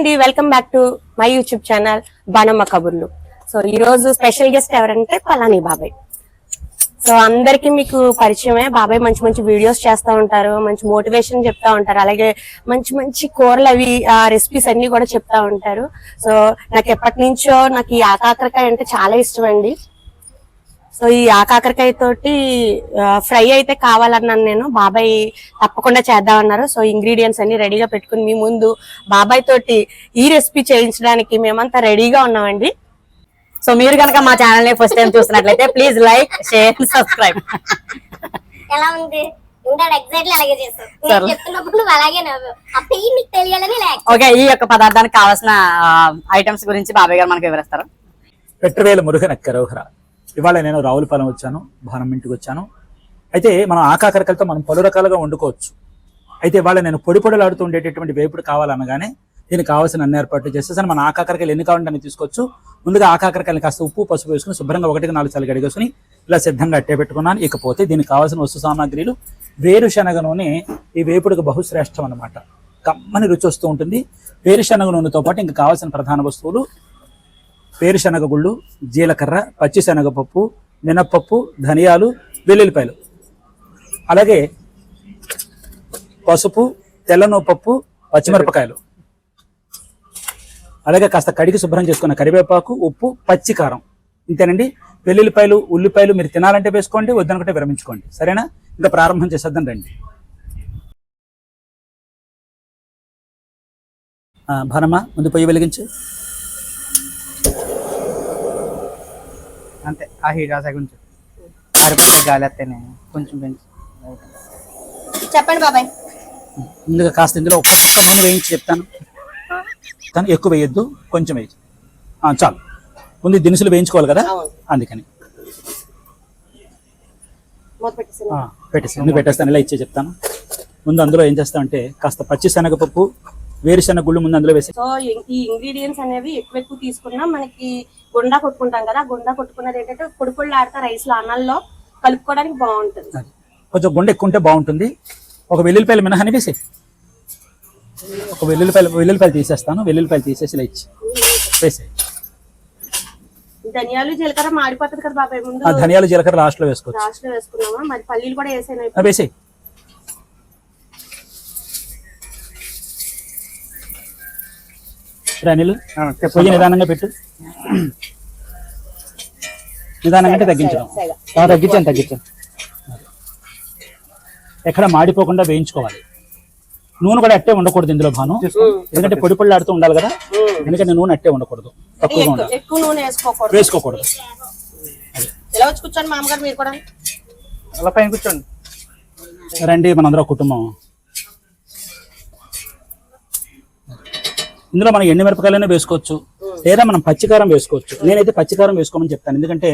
అండి welcome back to my YouTube channel Banamma Kaburlu so ఈ రోజు స్పెషల్ గెస్ట్ ఎవరంటే పలాని బాబాయ్. సో అందరికి మీకు పరిచయమే. బాబాయ్ మంచి మంచి వీడియోస్ చేస్తా ఉంటారు మంచి మోటివేషన్ చెప్తా ఉంటారు. అలాగే మంచి మంచి కూరలు అవి రెసిపీస్ అన్ని కూడా చెప్తా ఉంటారు. సో నాకు ఎప్పటి నుంచో నాకు ఈ ఆకాకరకాయ అంటే చాలా ఇష్టం అండి సో ఈ ఆకాకరకాయ తోటి ఫ్రై అయితే కావాలన్నాను నేను. బాబాయ్ తప్పకుండా చేద్దామన్నారు. సో ఇంగ్రీడియంట్స్ అన్ని రెడీగా పెట్టుకుని మీ ముందు బాబాయ్ తోటి ఈ రెసిపీ చేయించడానికి మేమంతా రెడీగా ఉన్నామండి. సో మీరు కనుక మా ఛానల్ని ఫస్ట్ టైం చూస్తున్నట్లయితే ప్లీజ్ లైక్ షేర్ సబ్స్క్రైబ్. ఎలా ఉంది? ఓకే ఈ యొక్క పదార్థానికి కావాల్సిన ఐటమ్స్ గురించి బాబాయ్ గారు మనకు వివరిస్తారు. పెట్రవేల మురుగన కరోహర ఇవాళ నేను రావులపాలెం వచ్చాను భానం ఇంటికి వచ్చాను. అయితే మనం ఆకాకరకలతో మనం పలు రకాలుగా వండుకోవచ్చు. అయితే ఇవాళ నేను పొడి పొడిలాడుతూ ఉండేటటువంటి వేపుడు కావాలనగానే దీనికి కావాల్సిన అన్ని ఏర్పాట్లు చేసేసాను మన ఆకాకరకాయలు ఎన్ని కావాలంటే తీసుకోవచ్చు. ముందుగా ఆకాకరకాయలు కాస్త ఉప్పు పసుపు వేసుకుని శుభ్రంగా ఒకటికి నాలుగు సార్లు కడిగేసుకుని ఇలా సిద్ధంగా అట్టే పెట్టుకున్నాను. ఇకపోతే దీనికి కావాల్సిన వస్తు సామాగ్రిలు వేరుశనగ నూనె ఈ వేపుడికి బహుశ్రేష్టం అన్నమాట. కమ్మని రుచి వస్తూ ఉంటుంది. వేరుశనగ నూనెతో పాటు ఇంకా కావాల్సిన ప్రధాన వస్తువులు పేరుశనగ గుళ్ళు జీలకర్ర పచ్చిశనగపప్పు మినప్పప్పు ధనియాలు వెల్లుల్లిపాయలు. అలాగే పసుపు తెల్లనోపప్పు పచ్చిమిరపకాయలు. అలాగే కాస్త కడిగి శుభ్రం చేసుకున్న కరివేపాకు ఉప్పు పచ్చి కారం. ఇంతేనండి. వెల్లుల్లిపాయలు ఉల్లిపాయలు మీరు తినాలంటే వేసుకోండి వద్దనుకుంటే విరమించుకోండి. సరేనా? ఇంకా ప్రారంభం చేసేద్దాం రండి. భనమా భానమ్మ ముందు పొయ్యి వెలిగించు. అంతే. ఆ హీట్ ఆ సెకండ్ ఆరిపోతే గాలి వస్తేనే కొంచెం పెంచి చెప్పండి బాబాయ్. ముందుగా కాస్త ఇందులో ఒక్క నూనె వేయించి చెప్తాను. కానీ ఎక్కువ వేయొద్దు కొంచెం వేయచ్చు చాలు. ముందు దినుసులు వేయించుకోవాలి కదా. అందుకని. పెట్టేస్తాను ముందు పెట్టేస్తాను ఇలా ఇచ్చే చెప్తాను. ముందు అందులో ఏం చేస్తామంటే కాస్త పచ్చి శనగపప్పు వేరుశనగ గుళ్ళు ముందు అందులో వేసి సో ఈ ఇంగ్రీడియంట్స్ అనేవి ఎక్కువ ఎక్కువ తీసుకున్నా మనకి గుండా కొట్టుకుంటాం కదా గుండా కొట్టుకున్నది ఏంటంటే పొడి ఆడతా రైస్లో అన్నంలో కలుపుకోవడానికి బాగుంటుంది. కొంచెం గుండె ఎక్కువ ఉంటే బాగుంటుంది. ఒక వెల్లుల్లిపాయలు మినహాని వేసి ఒక వెల్లుల్లిపాయలు వెల్లుల్లిపాయలు తీసేస్తాను. వెల్లుల్లిపాయలు తీసేసి ఇలా ఇచ్చి వేసే ధనియాలు జీలకర్ర మాడిపోతుంది కదా బాబాయ్ ముందు ధనియాలు జీలకర్ర లాస్ట్లో వేసుకోవచ్చు. లాస్ట్లో వేసుకున్నామా? మరి పల్లీలు కూడా వేసాను ఆ, వేసేయ్. పొయ్యి నిదానంగా పెట్టు. నిదానంగా అంటే తగ్గించడం. తగ్గించాను తగ్గించాను. ఎక్కడ మాడిపోకుండా వేయించుకోవాలి. నూనె కూడా అట్టే ఉండకూడదు ఇందులో భాను. ఎందుకంటే పొడి పొడి ఆడుతూ ఉండాలి కదా. ఎందుకంటే నూనె అట్టే ఉండకూడదు. తక్కువగా ఎక్కువ- ఉండాలి. ఎక్కువ నూనె వేసుకోకూడదు. వేసుకోకూడదు. ఇలా వచ్చి కూర్చోండి మామగారు మీరు కూడా? అలా పైన కూర్చోండి. రండి మనందరం కుటుంబం. ఇందులో మనం ఎండు మిరపకాయలనే వేసుకోవచ్చు. లేదా మనం పచ్చికారం వేసుకోవచ్చు. నేనైతే పచ్చికారం వేసుకోమని చెప్తాను. ఎందుకంటే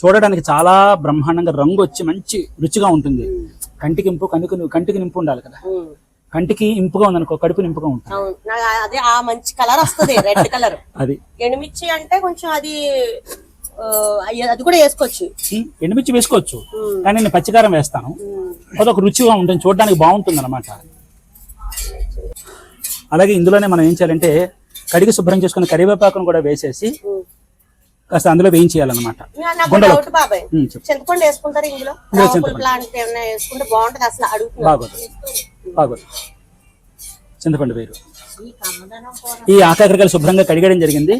చూడడానికి చాలా బ్రహ్మాండంగా రంగు వచ్చి మంచి రుచిగా ఉంటుంది. కంటికి ఇంపు కనుక కంటికి నింపు ఉండాలి కదా. కంటికి ఇంపుగా ఉందనుకో కడుపు నింపుగా ఉంటుంది. అదే ఆ మంచి కలర్ వస్తుంది రెడ్ కలర్. అది. ఎండుమిర్చి అంటే కొంచెం అది అది కూడా వేసుకోవచ్చు. ఎండుమిర్చి వేసుకోవచ్చు. కానీ నేను పచ్చికారం వేస్తాను. అదొక రుచిగా ఉంటుంది. చూడడానికి బాగుంటుంది అనమాట అలాగే ఇందులోనే మనం ఏం చేయాలంటే కడిగి శుభ్రం చేసుకున్న కరివేపాకును కూడా వేసేసి కాస్త అందులో వేయించేయాలన్నమాట. చింతపండు వేసుకుంటారు ఇందులో? బాగుంటది అసలు వేరు. ఈ ఆకాకరకాయలు శుభ్రంగా కడిగడం జరిగింది.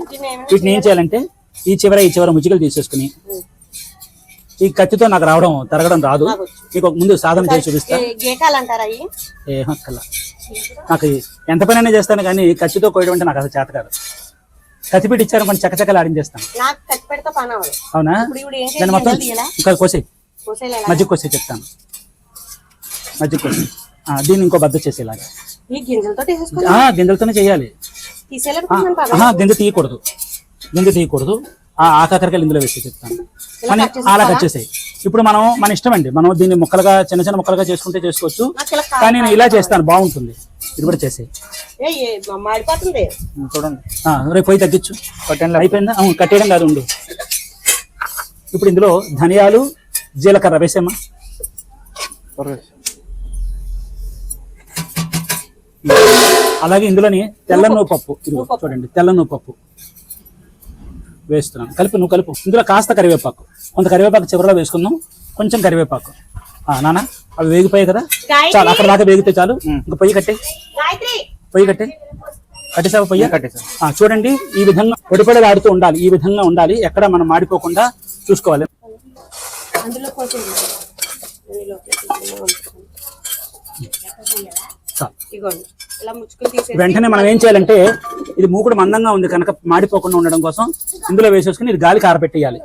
వీటిని ఏం చేయాలంటే ఈ చివర ఈ చివర ముచ్చికలు తీసేసుకుని ఈ కత్తితో నాకు రావడం తరగడం రాదు. మీకు ముందు సాధన చేసి చూపిస్తా. నాకు ఎంత పనైనా చేస్తాను కానీ కత్తితో కోయడం అంటే నాకు అసలు చేత కాదు. కత్తి పెట్టి ఇచ్చారు కొంచెం చక్కచక్కలు ఆడించేస్తాను. పని అవునా? దాన్ని మొత్తం ఇంకా కోసి? మజ్జిగ కోసి చెప్తాను. మజ్జిగ కోసి దీన్ని ఇంకో బద్ద చేసేలాగా. గింజలతోనే చేయాలి. గింజ తీయకూడదు. గింజ తీయకూడదు. ఆ ఆకాకరకాయలు ఇందులో వేసి చెప్తాను. కానీ అలా కట్ చేసాయి. ఇప్పుడు మనం మన ఇష్టం అండి. మనం దీన్ని ముక్కలుగా చిన్న చిన్న ముక్కలుగా చేసుకుంటే చేసుకోవచ్చు. కానీ నేను ఇలా చేస్తాను బాగుంటుంది. ఇది కూడా మాడిపోతుంది. చూడండి. ఆ, రేపు పోయి తగ్గించు. అయిపోయిందా? అవును కట్టేయడం కాదు ఉండు. ఇప్పుడు ఇందులో ధనియాలు జీలకర్ర వేసేమ్మా త్వరగా. అలాగే ఇందులోని తెల్ల పప్పు. చూడండి తెల్ల పప్పు. వేస్తున్నాను కలిపి నువ్వు కలుపు. ఇందులో కాస్త కరివేపాకు. కొంత కరివేపాకు చివరిలో వేసుకుందాం. కొంచెం కరివేపాకు. ఆ, నాన్న అవి వేగిపోయాయి కదా! చాలు అక్కడ దాకా వేగితే చాలు. ఇంకా పొయ్యి కట్టే. పొయ్యి కట్టే. కట్టేసావా పొయ్యి? కట్టేసాను. ఆ, చూడండి ఈ విధంగా పొడిపొడలు ఆడుతూ ఉండాలి. ఈ విధంగా ఉండాలి. ఎక్కడ మనం మాడిపోకుండా చూసుకోవాలి. చాలు. ఇలా ముచ్చుకుని తీసేసి వెంటనే మనం ఏం చేయాలంటే ఇది మూకుడు మందంగా ఉంది కనుక మాడిపోకుండా ఉండడం కోసం ఇందులో వేసేసుకుని ఇది గాలి కారపెట్టేయాలి.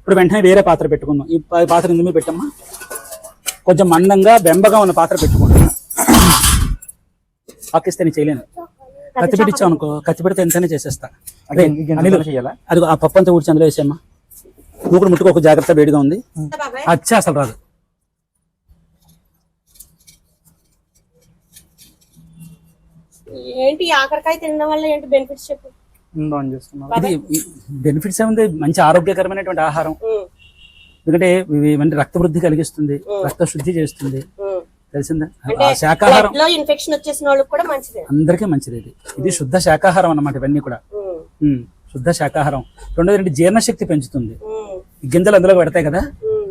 ఇప్పుడు వెంటనే వేరే పాత్ర పెట్టుకుందాం. ఈ పాత్ర ఇందులో పెట్టమ్మా. కొంచెం మందంగా బెంబగా ఉన్న పాత్ర పాకిస్తే నేను చేయలేను. కత్తి పెట్టించావు అనుకో కత్తి పెడితే ఎంతనే చేసేస్తా. అదే చేయాలా? అది ఆ పప్పు అంతా ఊడ్చి అందులో వేసేమ్మా మూకుడు ముట్టుకో ఒక జాగ్రత్త వేడిగా ఉంది. అచ్చా అసలు రాదు. ఏంటి ఆఖరికాయ తినడం వల్ల ఏంటి బెనిఫిట్స్ చెప్పు? చూస్తున్నారు ఇది బెనిఫిట్స్ ఏముంది? మంచి ఆరోగ్యకరమైనటువంటి ఆహారం. ఎందుకంటే ఇవన్నీ రక్త వృద్ధి కలిగిస్తుంది రక్త శుద్ధి చేస్తుంది. తెలిసిందా? శాకాహారం ఇన్ఫెక్షన్ వచ్చేసిన వాళ్ళకి కూడా మంచిదే. అందరికీ మంచిది ఇది ఇది శుద్ధ శాకాహారం అన్నమాట ఇవన్నీ కూడా. శుద్ధ శాకాహారం. రెండోది ఏంటి? జీర్ణశక్తి పెంచుతుంది. గింజలు అందులో పెడతాయి కదా?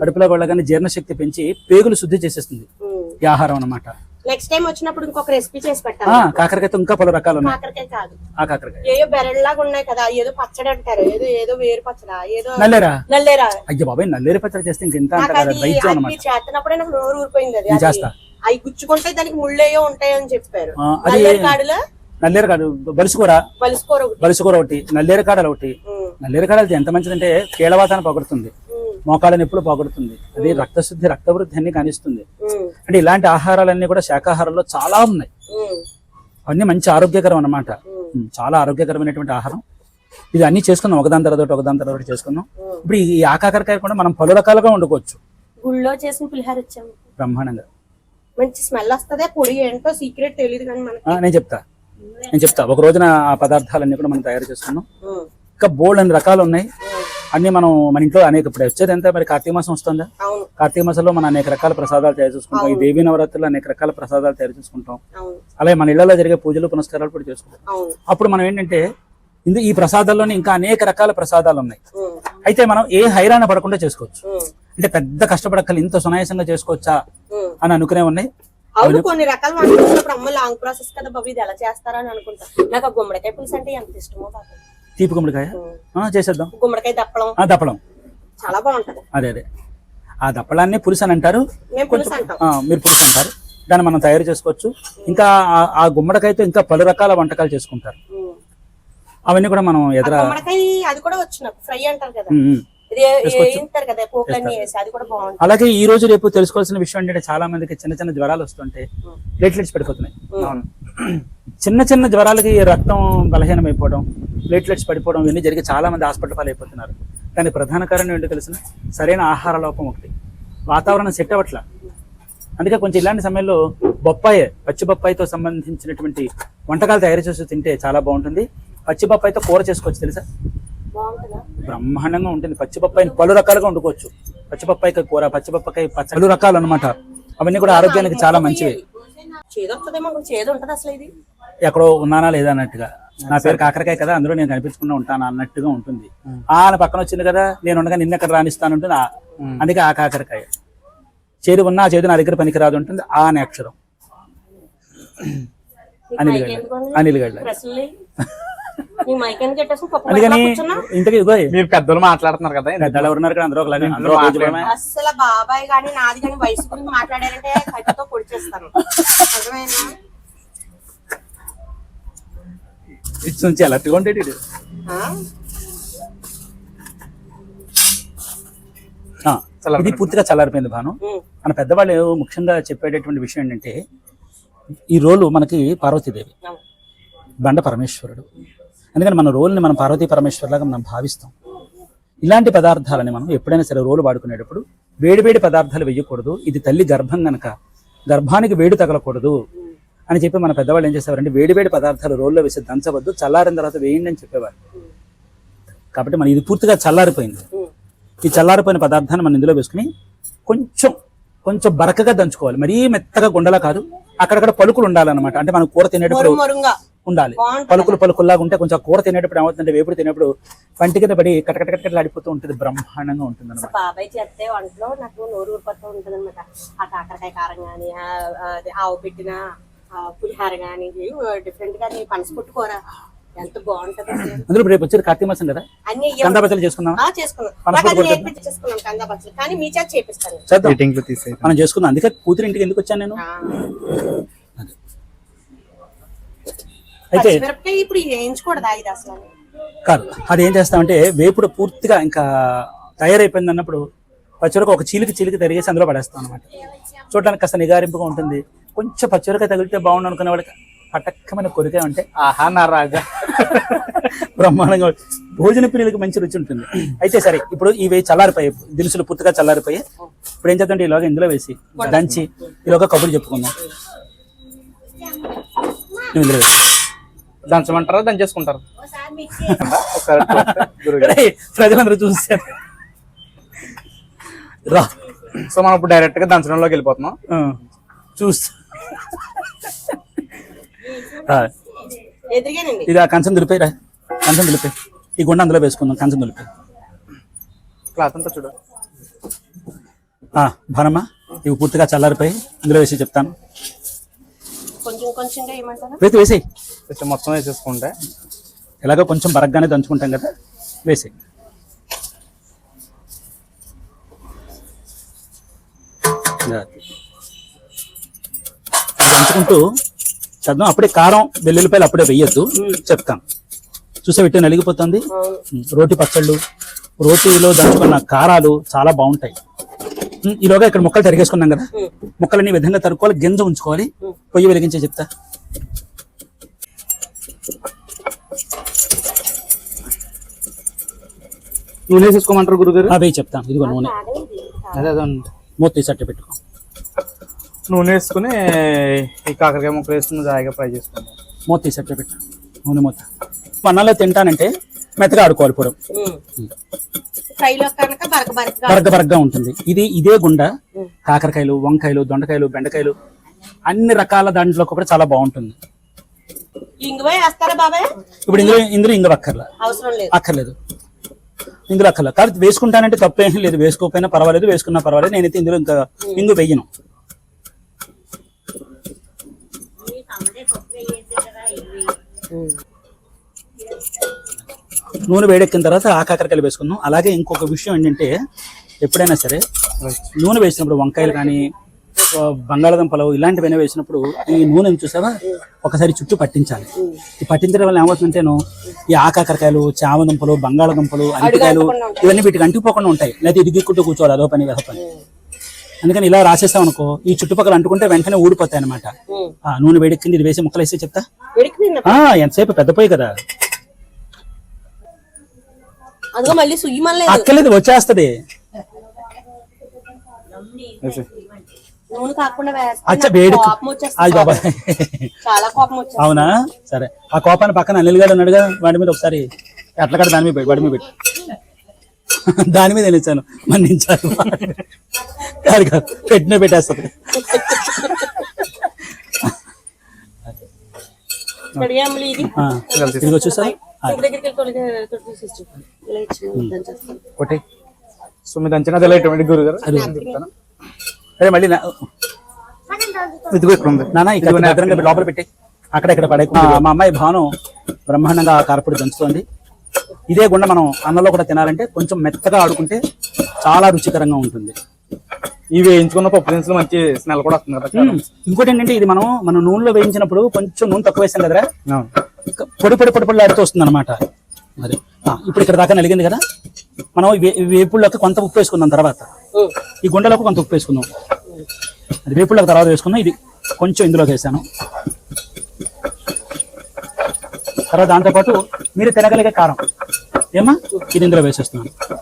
కడుపులో వెళ్ళగానే జీర్ణశక్తి పెంచి పేగులు శుద్ధి చేసేస్తుంది. ఈ ఆహారం అన్నమాట. నెక్స్ట్ టైం వచ్చినప్పుడు ఇంకొక రెసిపీ చేసి పెట్టాలి. కాకరకాయతో ఇంకా పలు రకాలు ఉన్నాయి కాకరకాయ కాదు. ఆ కాకరకాయ. ఏదో బెరళ్ళలాగా ఉన్నాయి కదా ఏదో పచ్చడి అంటారు ఏదో ఏదో వేరు పచ్చడా ఏదో నల్లేరా? నల్లేరా? అయ్యో బాబాయ్ నల్లేరు పచ్చడి చేస్తే ఇంకెంత నాకు అంటారు చేస్తున్నప్పుడే నాకు నోరు ఊరిపోయింది అది. చేస్తా. అవి గుచ్చుకుంటే దానికి ముళ్ళేయో ఉంటాయని చెప్పారు. నల్లేరు కాడులో? నల్లేరు కాడు బలుసుకోర. వలుసుకోర ఒకటి. బలుసుకోర ఒకటి నల్లేరు కాడలు ఒకటి. నల్లేరు కాడలు ఎంత మంచిదంటే కీళ్ళవాతాన్ని పొగడుతుంది. మోకాళ్ళ నొప్పులు పోగొడుతుంది. అది రక్తశుద్ధి రక్తవృద్ధి అన్ని కానిస్తుంది అంటే ఇలాంటి ఆహారాలన్నీ కూడా శాకాహారంలో చాలా ఉన్నాయి. అవన్నీ మంచి ఆరోగ్యకరం అన్నమాట. ఉమ్, చాలా ఆరోగ్యకరమైనటువంటి ఆహారం. ఇది అన్ని చేసుకుందాం ఒకదాని తర్వాత ఒకదాని తర్వాత చేసుకుందాం ఇప్పుడు ఈ ఆకాకరకాయ కూడా మనం పలు రకాలుగా వండుకోవచ్చు. గుళ్ళో చేసిన పులిహార బ్రహ్మాండంగా. మంచి స్మెల్ వస్తదే పొడి ఏంటో సీక్రెట్ తెలియదు కానీ మనకి. నేను చెప్తా. నేను చెప్తా. ఒక రోజున ఆ పదార్థాలన్నీ కూడా మనం తయారు చేసుకుందాం ఉమ్, ఇంకా బోల్డ్ అన్ని రకాలు ఉన్నాయి. అన్ని మనం మన ఇంట్లో అనేక ఇప్పుడు వచ్చేది ఎంత? మరి కార్తీక మాసం వస్తుందా? కార్తీక మాసంలో మనం అనేక రకాల ప్రసాదాలు తయారు చేసుకుంటాం. ఈ దేవీ నవరాత్రులు అనేక రకాల ప్రసాదాలు తయారు చేసుకుంటాం. అలాగే మన ఇళ్ళలో జరిగే పూజలు పునస్కారాలు కూడా చేసుకుంటాం. అప్పుడు మనం ఏంటంటే ఇందు ఈ ప్రసాదాల్లోనే ఇంకా అనేక రకాల ప్రసాదాలు ఉన్నాయి. అయితే మనం ఏ హైరాణ పడకుండా చేసుకోవచ్చు. అంటే పెద్ద కష్టపడక్కలు ఇంత సునాయాసంగా చేసుకోవచ్చా. అని అనుకునే ఉన్నాయి. అవును కొన్ని రకాల వంటలు అమ్మ లాంగ్ ప్రాసెస్ కదా బాబు ఇది ఎలా చేస్తారా అని అనుకుంటా. నాకు గుమ్మడికాయ పులుసు అంటే ఎంత ఇష్టమో బాబు. తీపి గుమ్మడికాయ? చేసేద్దాం. గుమ్మడికాయ దప్పడం. దప్పడం. చాలా బాగుంటది. అదే అదే. ఆ దప్పడాన్ని పులుసు అని అంటారు. మీరు పులుసు అంటారు. దాన్ని మనం తయారు చేసుకోవచ్చు. ఇంకా ఆ- గుమ్మడికాయతో ఇంకా పలు రకాల వంటకాలు చేసుకుంటారు. అవన్నీ కూడా మనం ఎదుర అది కూడా ఫ్రై అంటారు కదా. అలాగే ఈ రోజు రేపు తెలుసుకోవాల్సిన విషయం ఏంటంటే చాలా మందికి చిన్న చిన్న జ్వరాలు వస్తుంటే ప్లేట్లెట్స్ పడిపోతున్నాయి అవును. చిన్న చిన్న జ్వరాలకి రక్తం బలహీనం అయిపోవడం ప్లేట్లెట్స్ పడిపోవడం ఇవన్నీ జరిగి చాలా మంది హాస్పిటల్ అయిపోతున్నారు. దానికి ప్రధాన కారణం ఏంటో తెలిసిన? సరైన ఆహార లోపం ఒకటి. వాతావరణం సెట్ అవ్వట్లా. అందుకే కొంచెం ఇలాంటి సమయంలో బొప్పాయి పచ్చి బొప్పాయితో సంబంధించినటువంటి వంటకాలు తయారు చేసి తింటే చాలా బాగుంటుంది. పచ్చి బొప్పాయితో కూర చేసుకోవచ్చు తెలుసా? బ్రహ్మాండంగా ఉంటుంది. పచ్చి బొప్పాయిని పలు రకాలుగా వండుకోవచ్చు. పచ్చి బొప్పాయి కూర పచ్చి బొప్పాయి పచ్చ పలు రకాలు అన్నమాట. అవన్నీ కూడా ఆరోగ్యానికి చాలా మంచివి. చేదు వస్తుందేమో చేదు ఉంటది అసలు ఇది. ఎక్కడో ఉన్నానా లేదా అన్నట్టుగా. నా పేరు కాకరకాయ కదా అందులో నేను కనిపించకుండా ఉంటాను అన్నట్టుగా ఉంటుంది. ఆ అని పక్కన వచ్చింది కదా నేను ఉండగా నిన్న ఎక్కడ రాణిస్తాను ఉంటుంది అందుకే ఆ కాకరకాయ. చేదు ఉన్నా చేదు నా దగ్గర పనికిరాదు ఉంటుంది ఆ అనే అక్షరం అనిల్ గడ్డ. అనిల్ గడ్డ. అందుకని ఇంతకీ మీరు పెద్దలు మాట్లాడుతున్నారు కదా పెద్దలు ఎవరున్నారు కదా అందరూ ఒకలాగే. అస్సలు బాబాయ్ గాని నాది గాని వయసు గురించి మాట్లాడారంటే కత్తితో పొడిచేస్తాను. అర్థమైనా ఇట్స్ నుంచి అలర్ట్గా ఉంటాడు ఇది పూర్తిగా చల్లారిపోయింది భాను. మన పెద్దవాళ్ళు ముఖ్యంగా చెప్పేటటువంటి విషయం ఏంటంటే ఈ రోలు మనకి పార్వతీదేవి. బండ పరమేశ్వరుడు. అందుకని మన రోల్ని మనం పార్వతీ పరమేశ్వరులాగా మనం భావిస్తాం. ఇలాంటి పదార్థాలని మనం ఎప్పుడైనా సరే రోలు వాడుకునేటప్పుడు వేడివేడి పదార్థాలు వేయకూడదు. ఇది తల్లి గర్భం గనక. గర్భానికి వేడి తగలకూడదు అని చెప్పి మన పెద్దవాళ్ళు ఏం చేసేవారంటే వేడివేడి పదార్థాలు రోల్లో వేసి దంచవద్దు చల్లారిన తర్వాత వేయండి అని చెప్పేవారు కాబట్టి మనం ఇది పూర్తిగా చల్లారిపోయింది. ఈ చల్లారిపోయిన పదార్థాన్ని మనం ఇందులో వేసుకుని కొంచెం కొంచెం బరకగా దంచుకోవాలి. మరీ మెత్తగా గుండలా కాదు అక్కడక్కడ పలుకులు ఉండాలన్నమాట. అంటే మనం కూర తినేటప్పుడు ఉండాలి. పలుకులు పలుకుల్లాగా ఉంటే కొంచెం కూర తినేటప్పుడు ఏమవుతుందంటే వేపుడు తినేప్పుడు పంటి కింద పడి కటకట ఆడిపోతూ ఉంటుంది బ్రహ్మాండంగా ఉంటుంది అనమాట బాబాయ్ చేస్తే వంటలో నాకు నోరు ఊరిపోతూ ఉంటుంది అనమాట ఆ కాకరకాయ కారం కానీ ఆవు పెట్టిన ఆ పులిహార కానీ డిఫరెంట్గా అది పనస పుట్టుకోరా ఎంత బాగుంటది. అందులో రేపు వచ్చేది కార్తీక మాసం కదా? అన్ని. కందా చేసుకున్నాం కందా కానీ మీ చేత చేపిస్తాను. మనం చేసుకుందాం. అందుకే కూతురు ఇంటికి ఎందుకు వచ్చాను నేను. అయితే పచ్చిమిరపకాయ ఇప్పుడు వేయించకూడదా ఇది అసలు? కాదు అది ఏం చేస్తామంటే వేపుడు పూర్తిగా ఇంకా తయారైపోయింది అన్నప్పుడు పచ్చిమిరపకాయ ఒక చీలికి చీలికి తరిగేసి అందులో పడేస్తాం అనమాట చూడడానికి కాస్త నిగారింపుగా ఉంటుంది. కొంచెం పచ్చిమిరపకాయ తగిలితే బాగుండు అనుకునే వాళ్ళకి పటక్కమైన కొరికే ఉంటే ఆహా నా రాజా. బ్రహ్మాండంగా భోజన ప్రియులకి మంచి రుచి ఉంటుంది. అయితే సరే ఇప్పుడు ఇవి చల్లారిపోయాయి. దినుసులు పూర్తిగా చల్లారిపోయాయి. ఇప్పుడు ఏం చేద్దాం ఈలోగా ఇందులో వేసి దంచి ఈలోగా కబుర్లు చెప్పుకుందాం. నువ్వు ఇందులో వేసి దంచమంటారా? దంచేసుకుంటారు? ప్రజలందరూ చూస్తారు రా. సో మనం ఇప్పుడు డైరెక్ట్గా దంచడంలోకి వెళ్ళిపోతున్నాం. చూస్తా ఇది ఆ కంచం దులిపోయి రా. కంచం దులిపోయి. ఈ గుండె అందులో వేసుకుందాం. కంచం దులిపోయి. క్లాత్ అంతా చూడు. ఆ, భానమ్మ ఇవి పూర్తిగా చల్లారిపోయి ఇందులో వేసి చెప్తాను. కొంచెం ఏమంటారా? వేసి వేసేయి కొంచెం మొత్తం వేసేసుకుంటే ఎలాగో కొంచెం బరగ్గానే దంచుకుంటాం కదా. ఇది దంచుకుంటూ చదువు. అప్పుడే కారం వెల్లుల్లిపాయలు అప్పుడే వెయ్యొద్దు చెప్తాను చూసే విట్టు నలిగిపోతుంది. రోటి పచ్చళ్ళు రోటీలో దంచుకున్న కారాలు చాలా బాగుంటాయి. ఈలోగా ఇక్కడ ముక్కలు తరిగేసుకున్నాం కదా. ముక్కలన్నీ ఈ విధంగా తరుక్కోవాలి గింజ ఉంచుకోవాలి. పొయ్యి వెలిగించే చెప్తా. నూనె వేసేసుకోమంటారు గురుగారు? వెయ్యి చెప్తాను. ఇదిగో నూనె. అదే అదే మూత తీసి అట్టే పెట్టుకో. నూనె వేసుకుని ఈ కాకరకాయ ముక్కలు వేసుకుని జాయిగా ఫ్రై చేసుకుంటాం మూత తీసి అట్టే పెట్టు. నూనె మూత. పన్నాలో తింటానంటే మెత్తగా ఆడుకోవాలి పొడం. ఫ్రైలో కనుక బరక బరకగా బరగ బరగ్గా ఉంటుంది. ఇది ఇదే గుండ. కాకరకాయలు వంకాయలు దొండకాయలు బెండకాయలు అన్ని రకాల దాంట్లో కూడా చాలా బాగుంటుంది. ఇంగువే వేస్తారా బాబాయ్? ఇప్పుడు ఇందులో ఇందులో ఇంగ అక్కర్లా. అవసరం లేదు. అక్కర్లేదు. ఇందులో అక్కర్లేదు. కాబట్టి వేసుకుంటానంటే తప్పేం లేదు. వేసుకోకపోయినా పర్వాలేదు. వేసుకున్నా పర్వాలేదు. నేనైతే ఇందులో ఇంకా ఇంగు వెయ్యను. నూనె వేడెక్కిన తర్వాత ఆ కాకరకాయలు వేసుకుందాం. అలాగే ఇంకొక విషయం ఏంటంటే ఎప్పుడైనా సరే నూనె వేసినప్పుడు వంకాయలు కానీ బంగాళాదుంపలు ఇలాంటివైనా వేసినప్పుడు ఈ నూనె చూసావా? ఒకసారి చుట్టూ పట్టించాలి. ఈ పట్టించడం వల్ల ఏమవుతుందంటేను ఈ ఆకాకరకాయలు చామదుంపలు బంగాళాదుంపలు అరటికాయలు ఇవన్నీ వీటికి అంటుకుపోకుండా ఉంటాయి. లేకపోతే ఇది గిక్కుంటూ కూర్చోవాలి అదో పని అదో పని. అందుకని ఇలా రాసేస్తాం అనుకో ఈ చుట్టుపక్కల అంటుకుంటే వెంటనే ఊడిపోతాయి అనమాట నూనె వేడెక్కింది ఇది వేసి ముక్కలు వేసి చెప్తా. ఎంతసేపు? పెద్ద పోయి కదా. అక్కలేదు వచ్చేస్తది. నూనె కాకుండా అచ్చ వేడి అది బాబా. చాలా కోపం వచ్చేస్తుంది. అవునా? సరే. ఆ కోపాన్ని పక్కన అనిల్ గారు ఉన్నాడుగా వాడి మీద ఒకసారి ఎట్ల కడ దాని మీద పెట్టి వాడి మీద పెట్టి. దాని మీద నిలిచాను. మన్నించాను కాదు కాదు. పెట్టిన పెట్టేస్తుంది. ఇది. దంచేస్తాను. ఒకటి. సో మీ దంచిన అదే గురుగారు. అది మళ్ళీ ఇదిగో ఇక్కడ ఉంది. నాన్న ఇక్కడ లోపల పెట్టి అక్కడ ఇక్కడ పడే మా అమ్మాయి భాను బ్రహ్మాండంగా కారపొడి దంచుతోంది. ఇదే గుండ మనం అన్నంలో కూడా తినాలంటే కొంచెం మెత్తగా ఆడుకుంటే చాలా రుచికరంగా ఉంటుంది. ఇవి వేయించుకున్న పప్పు దినుసులు మంచి స్మెల్ కూడా వస్తుంది కదా ఇంకోటి ఏంటంటే ఇది మనం మనం నూనెలో వేయించినప్పుడు కొంచెం నూనె తక్కువ వేసాం కదరా? పొడి పొడి పొడి పొడి ఆడుతూ వస్తుంది అనమాట మరి. ఇప్పుడు ఇక్కడ దాకా నలిగింది కదా? మనం ఈ వే- ఈ వేపుల్లోకి కొంత ఉప్పు వేసుకుందాం తర్వాత. ఈ గుండెలోకి కొంత ఉప్పు వేసుకుందాం అది వేపుల్లోకి తర్వాత వేసుకుందాం ఇది కొంచెం ఇందులోకి వేసాను. తర్వాత దాంతోపాటు మీరు తినగలిగే కారం. ఏమా ఇది ఇందులో వేసేస్తున్నాను.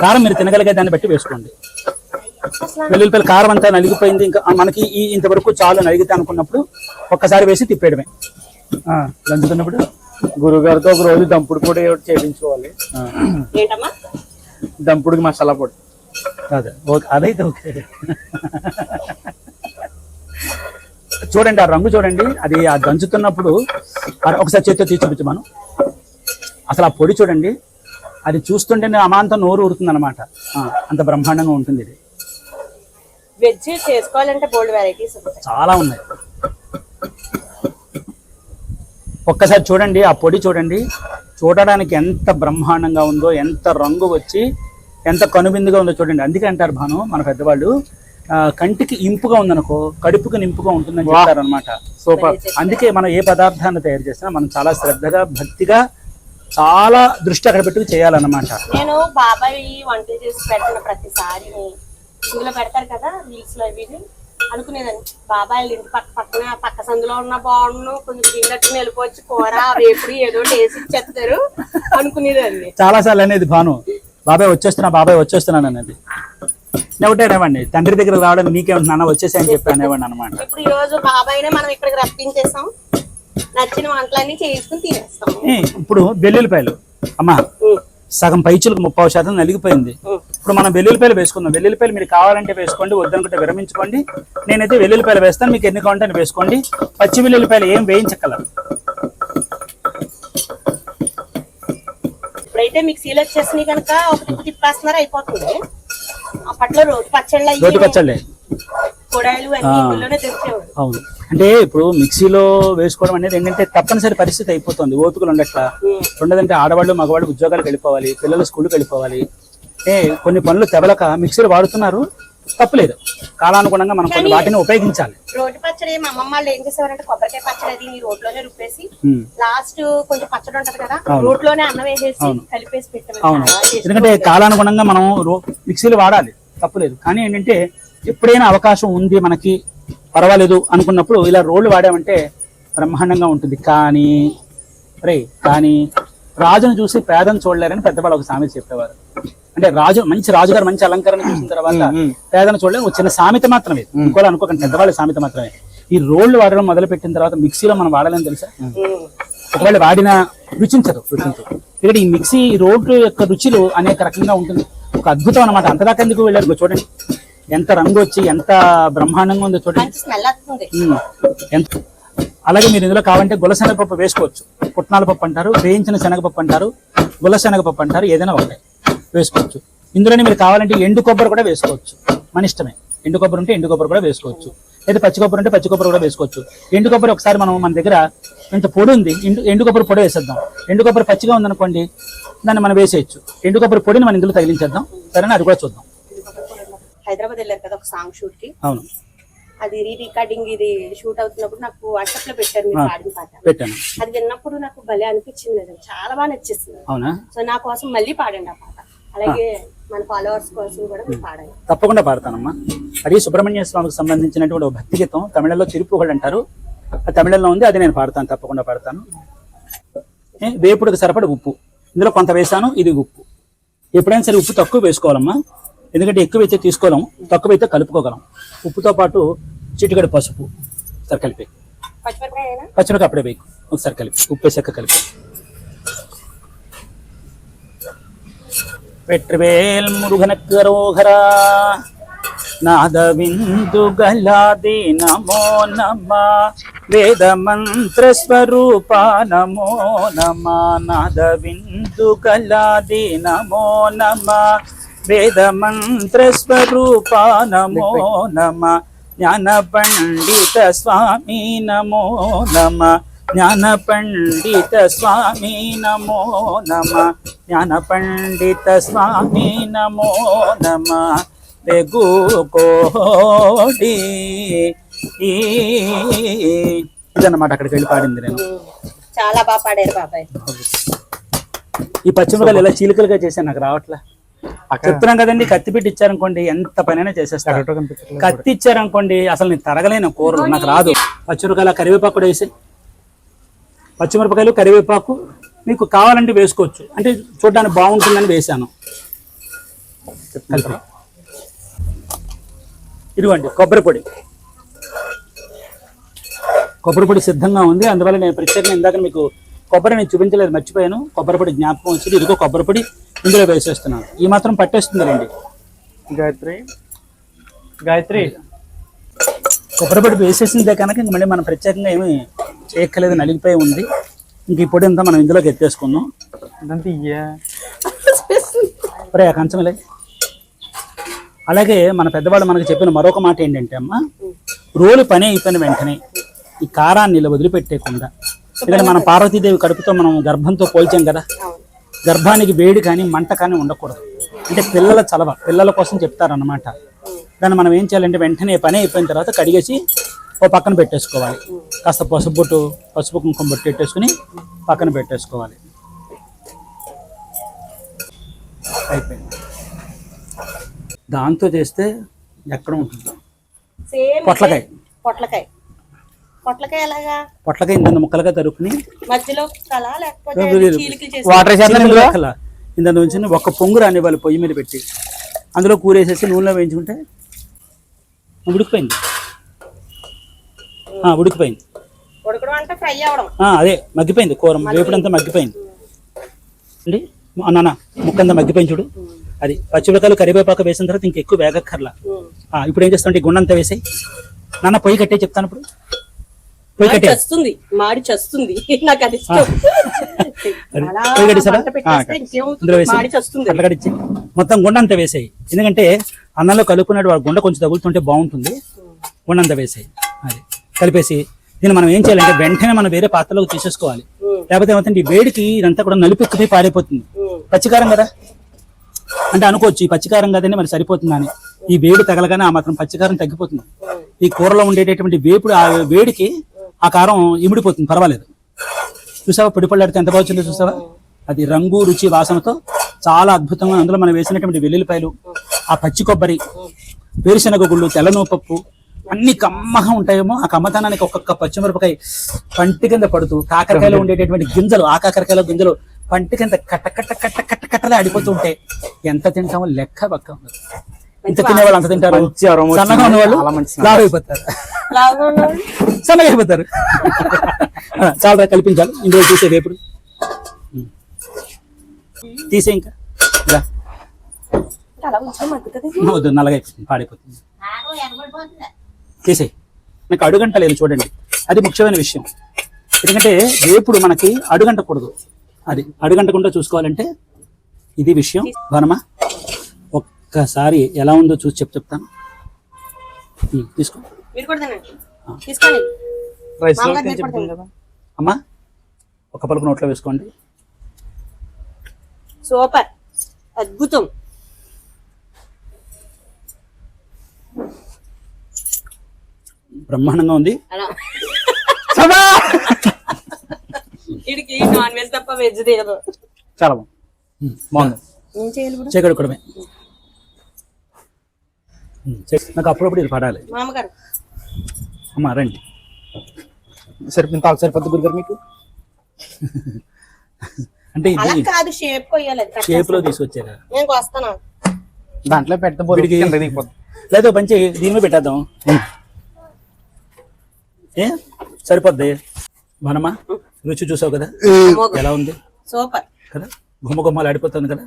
కారం మీరు తినగలిగే దాన్ని బట్టి వేసుకోండి. వెల్లుల్లిపల్లి కారం అంతా నలిగిపోయింది. ఇంకా మనకి ఈ ఇంతవరకు చాలు నలిగితే అనుకున్నప్పుడు ఒక్కసారి వేసి తిప్పేయడమే. ఆ, దంచుతున్నప్పుడు గురుగారితో ఒక రోజు దంపుడు పొడి ఒకటి చేయించుకోవాలి దంపుడికి మసాలా పొడి. అదే ఓకే అదైతే ఓకే. చూడండి ఆ రంగు చూడండి. అది ఆ దంచుతున్నప్పుడు ఒకసారి చేతితో తీసి చూపించు మనం అసలు ఆ పొడి చూడండి. అది చూస్తుంటేనే అమాంతం నోరు ఊరుతుంది అనమాట అంత బ్రహ్మాండంగా ఉంటుంది ఇది. వెజ్ చేసుకోవాలంటే బోల్డ్ వెరైటీస్ ఉంటాయి. చాలా ఉన్నాయి. ఒక్కసారి చూడండి ఆ పొడి చూడండి. చూడడానికి ఎంత బ్రహ్మాండంగా ఉందో ఎంత రంగు వచ్చి ఎంత కనువిందుగా ఉందో చూడండి. అందుకే అంటారు భాను మన పెద్దవాళ్ళు కంటికి ఇంపుగా ఉందనుకో కడుపుకి నింపుగా ఉంటుందని చెప్తారు అనమాట సూపర్. అందుకే మనం ఏ పదార్థాన్ని తయారు చేసినా మనం చాలా శ్రద్ధగా భక్తిగా చాలా దృష్టి అక్కడ పెట్టుకు చేయాలన్నమాట. నేను బాబాయ్ వంట చేసి పెడుతున్న ప్రతిసారి ఇందులో పెడతారు కదా రీల్స్లో. అనుకునేదాన్ని. బాబాయ్ ఇంటి పక్క పక్కన పక్క సందులో ఉన్న బాగుండు కొంచెం తిన్నట్టు వెళ్ళిపోవచ్చు కూర వేపుడు ఏదో వేసి ఇచ్చేస్తారు అనుకునేదాన్ని. చాలా సార్లు అనేది భాను. బాబాయ్ వచ్చేస్తున్నా బాబాయ్ వచ్చేస్తున్నాను అనేది. నేను ఒకటే అనేవాడిని. తండ్రి దగ్గర రావడం నీకేమంటున్నా? వచ్చేసి అని చెప్పి అనేవాడిని అనమాట ఇప్పుడు ఈ రోజు బాబాయ్నే మనం ఇక్కడికి రప్పించేసాం. నచ్చిన వంటలన్నీ చేసుకుని తినేస్తాం. ఇప్పుడు వెల్లుల్లిపాయలు. అమ్మా సగం పైచులకు ముప్పావు శాతం నలిగిపోయింది. ఇప్పుడు మనం వెల్లుల్లిపాయలు వేసుకుందాం. వెల్లుల్లిపాయలు మీరు కావాలంటే వేసుకోండి వద్దనుకుంటే విరమించుకోండి. నేనైతే వెల్లుల్లిపాయలు వేస్తాను మీకు ఎన్ని కావాలంటే వేసుకోండి. పచ్చి వెల్లుల్లిపాయలు ఏం వేయించగలరు ఇప్పుడైతే మిక్సీలో వచ్చేసినాయి కనుక ఒక తిప్పు తిప్పేస్తున్నారు అయిపోతుంది. అప్పట్లో పచ్చళ్ళు పచ్చళ్ళే. కూడాయలు అన్ని ఇందులోనే తెచ్చేవాడు అవును. అంటే ఇప్పుడు మిక్సీలో వేసుకోవడం అనేది ఏంటంటే తప్పనిసరి పరిస్థితి అయిపోతుంది. ఓపికలు ఉండట్ల. ఉండదంటే ఆడవాళ్ళు మగవాళ్ళు ఉద్యోగాలకు వెళ్ళిపోవాలి పిల్లలు స్కూల్కి వెళ్ళిపోవాలి. ఏ కొన్ని పనులు తెవలక మిక్సీలు వాడుతున్నారు. తప్పులేదు. కాలానుగుణంగా మనం కొన్ని వాటిని ఉపయోగించాలి. రోటి పచ్చడి మా అమ్మమ్మ వాళ్ళు ఏం చేసేవారంటే కొబ్బరికాయ పచ్చడి అది నీ రోట్లోనే రుప్పేసి. లాస్ట్ కొంచెం పచ్చడి ఉంటది కదా రోట్లోనే అన్నం వేసేసి కలిపేసి అవును. ఎందుకంటే కాలానుగుణంగా మనం మిక్సీలు వాడాలి. తప్పులేదు. కానీ ఏంటంటే ఎప్పుడైనా అవకాశం ఉంది మనకి పర్వాలేదు అనుకున్నప్పుడు ఇలా రోడ్లు వాడామంటే బ్రహ్మాండంగా ఉంటుంది. కానీ రే కానీ రాజును చూసి పేదను చూడలేరని పెద్దవాళ్ళు ఒక సామెత చెప్పేవారు. అంటే రాజు మంచి రాజుగారు మంచి అలంకరణ చూసిన తర్వాత పేదను చూడలేరు ఒక చిన్న సామెత మాత్రమే. ఇంకోలా అనుకోకండి పెద్దవాళ్ళ సామెత మాత్రమే. ఈ రోడ్లు వాడడం మొదలు పెట్టిన తర్వాత మిక్సీలో మనం వాడాలని తెలుసా? ఒకవేళ వాడిన రుచించదు. రుచించదు ఇక్కడ ఈ మిక్సీ ఈ రోడ్డు యొక్క రుచులు అనేక రకంగా ఉంటుంది. ఒక అద్భుతం అనమాట అంతదాకా ఎందుకు వెళ్ళారు? చూడండి. ఎంత రంగు వచ్చి ఎంత బ్రహ్మాండంగా ఉందో చూడండి. ఎంత అలాగే మీరు ఇందులో కావాలంటే గులశనగపప్పు వేసుకోవచ్చు. పుట్నాల పప్పు అంటారు వేయించిన శనగపప్పు అంటారు గులశనగపప్పు అంటారు ఏదైనా ఒకటే వేసుకోవచ్చు. ఇందులోనే మీరు కావాలంటే ఎండు కొబ్బరి కూడా వేసుకోవచ్చు. మన ఇష్టమే. ఎండు కొబ్బరి ఉంటే ఎండు కొబ్బరి కూడా వేసుకోవచ్చు. లేదా పచ్చి కొబ్బరి ఉంటే పచ్చి కొబ్బరి కూడా వేసుకోవచ్చు. ఎండు కొబ్బరి ఒకసారి మనం మన దగ్గర ఇంత పొడి ఉంది ఎండు ఎండు కొబ్బరి పొడి వేసేద్దాం. ఎండు కొబ్బరి పచ్చిగా ఉందనుకోండి దాన్ని మనం వేసేయచ్చు. ఎండు కొబ్బరి పొడిని మన ఇందులో తగిలించేద్దాం. సరేనా? అది కూడా చూద్దాం. హైదరాబాద్ వెళ్ళారు కదా ఒక సాంగ్ షూట్కి? అవును. అది రీ రికార్డింగ్ ఇది షూట్ అవుతున్నప్పుడు నాకు వాట్సాప్లో పెట్టారు మీరు పాడిన పాట. అది విన్నప్పుడు నాకు భలే అనిపించింది అది. చాలా బాగా నచ్చేసింది. అవునా? సో నా కోసం మళ్ళీ పాడండి ఆ పాట. అలాగే మన ఫాలోవర్స్ కోసం కూడా మీరు పాడండి. తప్పకుండా పాడతానమ్మా. అది సుబ్రహ్మణ్య స్వామికి సంబంధించినటువంటి ఒక భక్తి గీతం. తమిళంలో చిరుపుగళ్ళు అంటారు. తమిళంలో ఉంది అది నేను పాడతాను తప్పకుండా పాడతాను. వేపుడుకు సరిపడ ఉప్పు. ఇందులో కొంత వేసాను ఇది ఉప్పు. ఎప్పుడైనా సరే ఉప్పు తక్కువ వేసుకోవాలమ్మా. ఎందుకంటే ఎక్కువ అయితే తీసుకోలేం తక్కువ అయితే కలుపుకోగలం. ఉప్పుతో పాటు చిటికడి పసుపు సరే కలిపి పచ్చిమిరపకాయ అప్పుడే వేయకు. ఒకసారి కలిపి ఉప్పు వేసాక కలిపి. నాదవిందుగలాది నమో నమ. వేద మంత్ర స్వరూప నమో. నమ నాదవిందుగలాది నమో నమ. వేద మంత్ర స్వరూప నమో నమ జ్ఞాన పండిత స్వామి నమో నమ జ్ఞాన పండిత స్వామి నమో నమ జ్ఞాన పండిత స్వామి నమో నమ వెగు కోడి ఇదన్నమాట అక్కడికి వెళ్ళి పాడింది నేను. చాలా బాగా పాడారు బాబాయ్. ఈ పచ్చిమిరకాయలు ఇలా చీలికలుగా చేశాను నాకు రావట్లే? చెప్తున్నాం కదండి కత్తి పెట్టి ఇచ్చారనుకోండి ఎంత పనైనా చేసేస్తారు. కత్తి ఇచ్చారనుకోండి అసలు నేను తరగలేను కూరలు నాకు రాదు. పచ్చిమిరకాయలు కరివేపాకు కూడా వేసి పచ్చిమిరపకాయలు కరివేపాకు మీకు కావాలంటే వేసుకోవచ్చు. అంటే చూడడానికి బాగుంటుందని వేశాను ఇదిగోండి కొబ్బరి పొడి. కొబ్బరి పొడి సిద్ధంగా ఉంది. అందువల్ల నేను ప్రత్యేకంగా ఇందాక మీకు కొబ్బరి నేను చూపించలేదు మర్చిపోయాను. కొబ్బరి పొడి జ్ఞాపకం వచ్చింది. ఇదిగో కొబ్బరి పొడి ఇందులో వేసేస్తున్నాను. ఈ మాత్రం పట్టేస్తుంది రండి గాయత్రి. గాయత్రి. కొబ్బరి పొడి వేసేసిందే కనుక ఇంక మళ్ళీ మనం ప్రత్యేకంగా ఏమీ చేయక్కలేదు నలిగిపోయి ఉంది. ఇంక ఈ పొడి అంతా మనం ఇందులోకి ఎత్తేసుకుందాం. ఒరే ఆ కంచంలే. అలాగే మన పెద్దవాళ్ళు మనకు చెప్పిన మరొక మాట ఏంటంటే అమ్మ రోలు పని అయిపోయిన వెంటనే ఈ కారాన్ని ఇలా వదిలిపెట్టేయకుండా ఎందుకంటే మన పార్వతీదేవి కడుపుతో మనం గర్భంతో పోల్చాం కదా. గర్భానికి వేడి కానీ మంట కానీ ఉండకూడదు. అంటే పిల్లల చలవ పిల్లల కోసం చెప్తారన్నమాట. దాన్ని మనం ఏం చేయాలంటే వెంటనే పని అయిపోయిన తర్వాత కడిగేసి ఓ పక్కన పెట్టేసుకోవాలి. కాస్త పసుపు బొట్టు పసుపు కుంకుమ బొట్టు పెట్టేసుకుని పక్కన పెట్టేసుకోవాలి. అయిపోయింది. దాంతో చేస్తే ఎక్కడ ఉంటుంది? పొట్లకాయ. పొట్లకాయ. పొట్లకాయ ఎలాగా? పొట్లకాయ ఇంత ముక్కలుగా తరుక్కుని మధ్యలో కల లేకపోతే వాటర్ ముక్కల. ఇంత నుంచి ఒక పొంగు రానివ్వాలి పొయ్యి మీద పెట్టి అందులో కూరేసేసి నూనెలో వేయించుకుంటే ఉడికిపోయింది. ఆ, ఉడికిపోయింది. ఉడకడం అంటే ఫ్రై అవ్వడం. ఆ, అదే మగ్గిపోయింది. కూర వేపుడంతా మగ్గిపోయింది. అండి నాన్న ముక్కంతా మగ్గిపోయింది చూడు. అది పచ్చిమిరకాయలు కరివేపాకు వేసిన తర్వాత ఇంక ఎక్కువ వేగక్కర్లా ఆ, ఇప్పుడు ఏం చేస్తాం గుండంతా వేసాయి. నాన్న పొయ్యి కట్టే చెప్తాను ఇప్పుడు. మాడి చస్తుంది మాడి చస్తుంది. నాకు అది ఇష్టం. మాడి చస్తుంది. మొత్తం గుండ అంతా వేసాయి. ఎందుకంటే అన్నంలో కలుపుకున్నట్టు వాడు గుండ కొంచెం తగులుతుంటే బాగుంటుంది. గుండ అంతా వేసాయి. అది కలిపేసి దీన్ని మనం ఏం చేయాలంటే వెంటనే మనం వేరే పాత్రలోకి తీసేసుకోవాలి. లేకపోతే ఏమవుతుంది ఈ వేడికి ఇదంతా కూడా నలుపెక్కిపోయి పాడైపోతుంది ఉమ్. పచ్చికారం కదా? అంటే అనుకోవచ్చు ఈ పచ్చికారం కదండి మరి సరిపోతుందని. ఈ వేడి తగలగానే ఆ మాత్రం పచ్చికారం తగ్గిపోతుంది. ఈ కూరలో ఉండేటటువంటి వేపుడు ఆ వేడికి ఆ కారం ఇమిడిపోతుంది పర్వాలేదు. చూసావా పొడిపళ్ళాడితే ఎంత బాగుందో చూసావా? అది రంగు రుచి వాసనతో చాలా అద్భుతంగా అందులో మనం వేసినటువంటి వెల్లుల్లిపాయలు ఆ పచ్చి కొబ్బరి వేరుశనగ గుళ్ళు తెల్లనూపప్పు అన్ని కమ్మగా ఉంటాయేమో. ఆ కమ్మతనానికి ఒక్కొక్క పచ్చిమిరపకాయ పంటి కింద పడుతూ కాకరకాయలో ఉండేటటువంటి గింజలు ఆ కాకరకాయలో గింజలు పంటి కింద కట్ట కట్ట కట్ట కట్ట కట్టలే ఆడిపోతూ ఉంటాయి. ఎంత తింటామో లెక్క పక్క ఉండదు ఇంత తినేవాళ్ళు అంత తింటారు. సన్నగా ఉన్నవాళ్ళు. లావు అయిపోతారు సన్నగా అయిపోతారు. ఆ, చాలా కల్పించాలి. ఇందులో చూసే వేపుడు. తీసే ఇంకా? వద్దు నల్లగా అయిపోతుంది పాడైపోతుంది. తీసేయి. నాకు అడుగంట లేదు చూడండి. అది ముఖ్యమైన విషయం. ఎందుకంటే వేపుడు మనకి అడుగంటకూడదు. అది అడుగంటకుండా చూసుకోవాలంటే ఇది విషయం. వనమా ఒక్కసారి ఎలా ఉందో చూసి చెప్ చెప్తాను. తీసుకో. అమ్మా ఒక పలుకు నోట్లో వేసుకోండి. సూపర్. అద్భుతం. బ్రహ్మాండంగా ఉంది. చాలా బాగుంది. బాగుంది. నాకు అప్పుడప్పుడు ఇది పడాలి. మామగారు. అమ్మా రండి. సరిపోయింది తాకు సరిపోద్ది గురుగారు మీకు? అంటే ఇది కాదు షేప్ కొయ్యాలి లో తీసుకొచ్చారా? నేను వస్తాను దాంట్లో పెడితే బొరికి లేదా పంచి దీని మీద పెట్టేద్దాం ఏ? సరిపోద్ది. మనమా రుచి చూసావు కదా? ఎలా ఉంది? సూపర్. కదా? గుమ్మ గుమ్మలు ఆడిపోతుంది కదా?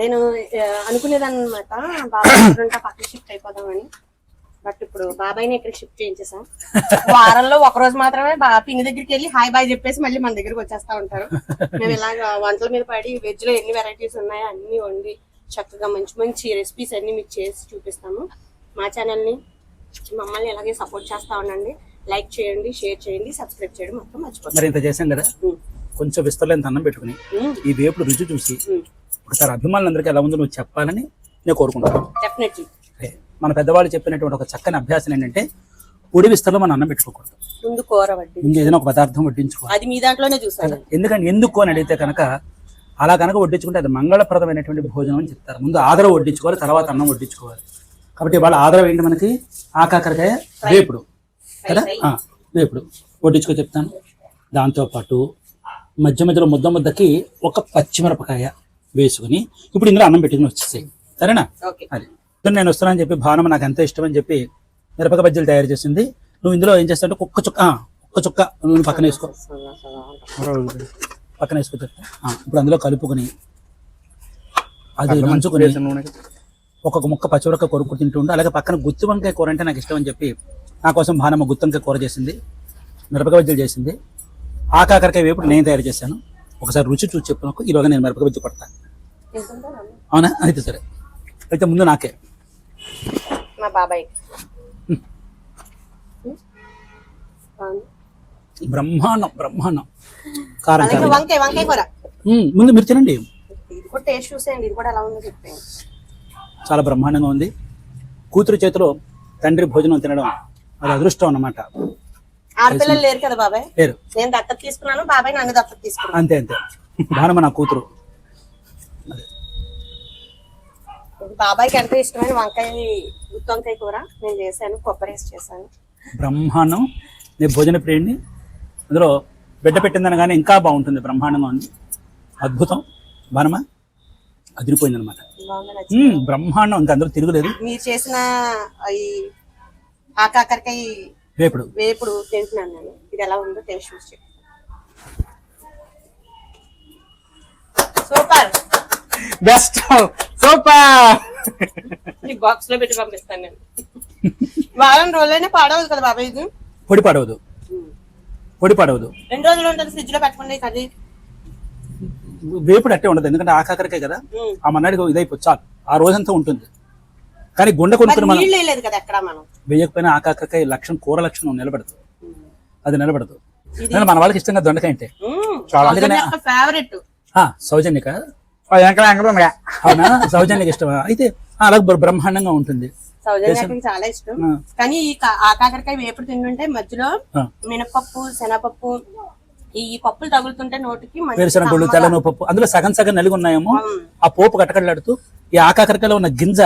నేను అనుకునేదాన్ని అనమాట బాబాయ్ ఎక్కడుంటే పక్కన షిఫ్ట్ అయిపోదామని. బట్ ఇప్పుడు బాబాయ్ని ఇక్కడ షిఫ్ట్ చేయించేసాం వారంలో ఒక రోజు మాత్రమే పిండి దగ్గరికి వెళ్ళి హాయ్ బాయ్ చెప్పేసి మళ్ళీ మన దగ్గరికి వచ్చేస్తా ఉంటారు. మేము ఇలాగ వంటల మీద పడి వెజ్లో ఎన్ని వెరైటీస్ ఉన్నాయో అన్ని వండి చక్కగా మంచి మంచి రెసిపీస్ అన్ని మీకు చేసి చూపిస్తాము. మా ఛానల్ని మమ్మల్ని ఇలాగే సపోర్ట్ చేస్తా ఉండండి. లైక్ చేయండి షేర్ చేయండి సబ్స్క్రైబ్ చేయడం మొత్తం మర్చిపోతుంది మరి ఇంత చేసాం కదా. కొంచెం విస్తరలేని అన్నం పెట్టుకుని ఈ వేపుడు రుచి చూసి ఒకసారి అభిమానులందరికీ ఎలా ఉందో నువ్వు చెప్పాలని నేను కోరుకుంటాను డెఫినెట్లీ. మన పెద్దవాళ్ళు చెప్పినటువంటి ఒక చక్కని అభ్యాసం ఏంటంటే పొడి విస్తరలో మనం అన్నం పెట్టుకోకూడదు. ముందు కూర ఏదైనా ఒక పదార్థం వడ్డించుకోవాలి. అది మీ దాంట్లోనే చూసాను ఎందుకంటే ఎందుకు అని అడిగితే కనుక అలా కనుక వడ్డించుకుంటే అది మంగళప్రదమైనటువంటి భోజనం అని చెప్తారు. ముందు ఆదరవ వడ్డించుకోవాలి తర్వాత అన్నం వడ్డించుకోవాలి. కాబట్టి వాళ్ళ ఆదరవ ఏంటి మనకి? ఆకాకరకాయ వేపుడు. కదా? ఆ, వేపుడు. వడ్డించుకో చెప్తాను. దాంతోపాటు మధ్య మధ్యలో ముద్ద ముద్దకి ఒక పచ్చిమిరపకాయ వేసుకుని ఇప్పుడు ఇందులో అన్నం పెట్టుకుని వచ్చేసాయి. సరేనా? ఓకే. అది. ఇప్పుడు నేను వస్తానని చెప్పి భావన నాకు ఎంత ఇష్టం అని చెప్పి మిరపక బజ్జీలు తయారు చేసింది. నువ్వు ఇందులో ఏం చేస్తావు అంటే కుక్క చుక్క ఆ, కుక్క చుక్క నూనె పక్కన వేసుకో. పక్కన వేసుకో ఇప్పుడు అందులో కలుపుకొని అది నంచుకొని నూనె. ఒక్కొక్క ముక్క పచ్చిమిరప కొరుక్కు తింటూ ఉండు. అలాగే పక్కన గుత్తి వంకాయ కూర అంటే నాకు ఇష్టం అని చెప్పి నా కోసం భానమ్మ గుత్తి వంకాయ కూర చేసింది. మిరపకాయ బజ్జీలు చేసింది. ఆ కాకరకాయ వేపుడు నేను తయారు చేశాను. ఒకసారి రుచి చూసి నాకు ఈలోగా నేను మిరపకాయ కొడతాను అవునా? అయితే సరే. అయితే ముందు నాకే. మా బాబాయ్. బ్రహ్మాండం బ్రహ్మాండం. కారం వంకాయ వంకాయ కూర. ముందు మీరు తినండి. ఇది కూడా టేస్ట్ చూసేయండి ఇది కూడా ఎలా ఉందో చెప్పండి చాలా బ్రహ్మాండంగా ఉంది. కూతురు చేతిలో తండ్రి భోజనం తినడం అది అదృష్టం అన్నమాట. ఆడపిల్లలు లేరు కదా బాబాయ్? లేరు. నేను దత్తత తీసుకున్నాను బాబాయ్ నన్ను దత్తత తీసుకున్నాను అంతే అంతే. భానమ్మ నా కూతురు. బాబాయ్కి ఎంతో ఇష్టమైన వంకాయ గుత్తి వంకాయ కూర. నేను చేశాను కొబ్బరి వేసి చేశాను. బ్రహ్మాండం. నేను భోజన ప్రియుడిని అందులో బిడ్డ పెట్టిందని కానీ ఇంకా బాగుంటుంది బ్రహ్మాండంగా ఉంది అద్భుతం. భానమ్మ అదిరిపోయింది అనమాట? బ్రహ్మాండం. ఇంకా అందరూ తిరగలేదు. మీరు చేసిన ఈ ఆ కాకరకాయ వేపుడు. వేపుడు తింటున్నాను నేను ఇది ఎలా ఉందో టేస్ట్ చూసి. సూపర్. Best super. ఈ బాక్స్లో పెట్టి పంపిస్తాను నేను. వారం రోజులైనా పాడవదు కదా బాబాయ్ ఇది? పొడి పడవదు. పొడి పడవదు. రెండు రోజులు ఉంటుంది ఫ్రిడ్జ్లో పెట్టుకోండి కర్రీ. వేపుడు అట్టే ఉండదు. ఎందుకంటే ఆ కాకరకాయ కదా. ఆ మన్నాడికి ఇదైపోయి చాలు. ఆ రోజంతా ఉంటుంది. కానీ గుండె కొనుక్కుని మనం నీళ్ళు వేయలేదు కదా ఎక్కడ మనం? వేయకపోయినా ఆ కాకరకాయ లక్షణం కూర లక్షణం నిలబడదు అది నిలబడదు మన వాళ్ళకి ఇష్టంగా దొండకాయ అంటే. ఫేవరెట్ ఆ, సౌజన్యక? అవునా? సౌజన్యకి ఇష్టమా? అయితే అలాగే బ్ర- బ్రహ్మాండంగా ఉంటుంది. చాలా ఇష్టం. ఆ. కానీ ఈ కా- ఆ కాకరకాయ వేపుడు తింటుంటే మధ్యలో. మినపప్పు శనగపప్పు ఈ పప్పులు తగులుతుంటే నోటికి మంచి వేరుశనగ తెల్లనో పప్పు అందులో సగం సగం నలిగి ఉన్నాయేమో. ఆ పోపు కట్టకట్లాడుతూ ఈ ఆ కాకరకాయలో ఉన్న గింజ.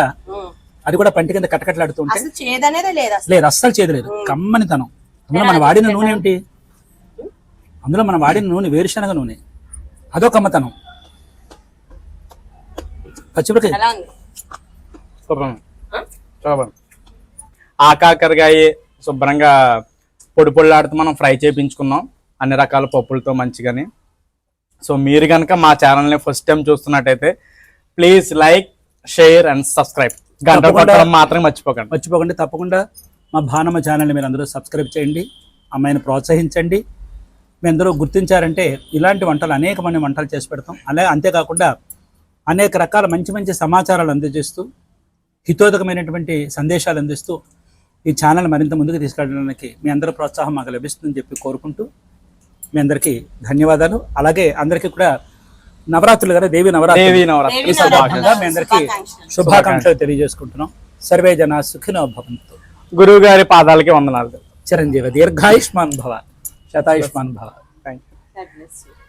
అది కూడా పంటి కింద కట్టకట్లాడుతూ ఉంటే అసలు చేదనేదే లేదు అసలు. లేదు అస్సలు చేయలేదు కమ్మనితనం. అందులో మనం వాడిన నూనె ఏమిటి అందులో మనం వాడిన నూనె వేరుశనగ నూనె. అదో కమ్మతనం. పచ్చిమిరకాయ శుభ్రంగా పొడి పొడిలాడుతూ మనం ఫ్రై చేయించుకున్నాం అన్ని రకాల పప్పులతో మంచిగాని. సో మీరు కనుక మా ఛానల్ని ఫస్ట్ టైం చూస్తున్నట్టయితే please like share and subscribe గంట తప్పకుండా- కొట్టడం మాత్రం మర్చిపోకండి. మర్చిపోకండి. తప్పకుండా మా భానమ్మ ఛానల్ని మీరు అందరూ సబ్స్క్రైబ్ చేయండి. అమ్మాయిని ప్రోత్సహించండి. మీ అందరూ గుర్తించారంటే ఇలాంటి వంటలు అనేక మంది వంటలు చేసి పెడతాం. అలాగే అంతేకాకుండా అనేక రకాల మంచి మంచి సమాచారాలు అందజేస్తూ హితోదకమైనటువంటి సందేశాలు అందిస్తూ ఈ ఛానల్ మరింత ముందుకు తీసుకెళ్ళడానికి మీ అందరి ప్రోత్సాహం మాకు లభిస్తుందని చెప్పి కోరుకుంటూ మీ అందరికీ ధన్యవాదాలు. అలాగే అందరికీ కూడా నవరాత్రులు కదా? దేవి నవరాత్రి దేవి సందర్భంగా మీ అందరికీ శుభాకాంక్షలు. తెలియజేసుకుంటున్నాం. సర్వే జన సుఖినో భవంతు. గురువు గారి పాదాలకి వందనాలు. చిరంజీవి దీర్ఘాయుష్మాన్ భవ. శతాయుష్మాన్ భవ. థ్యాంక్. యూ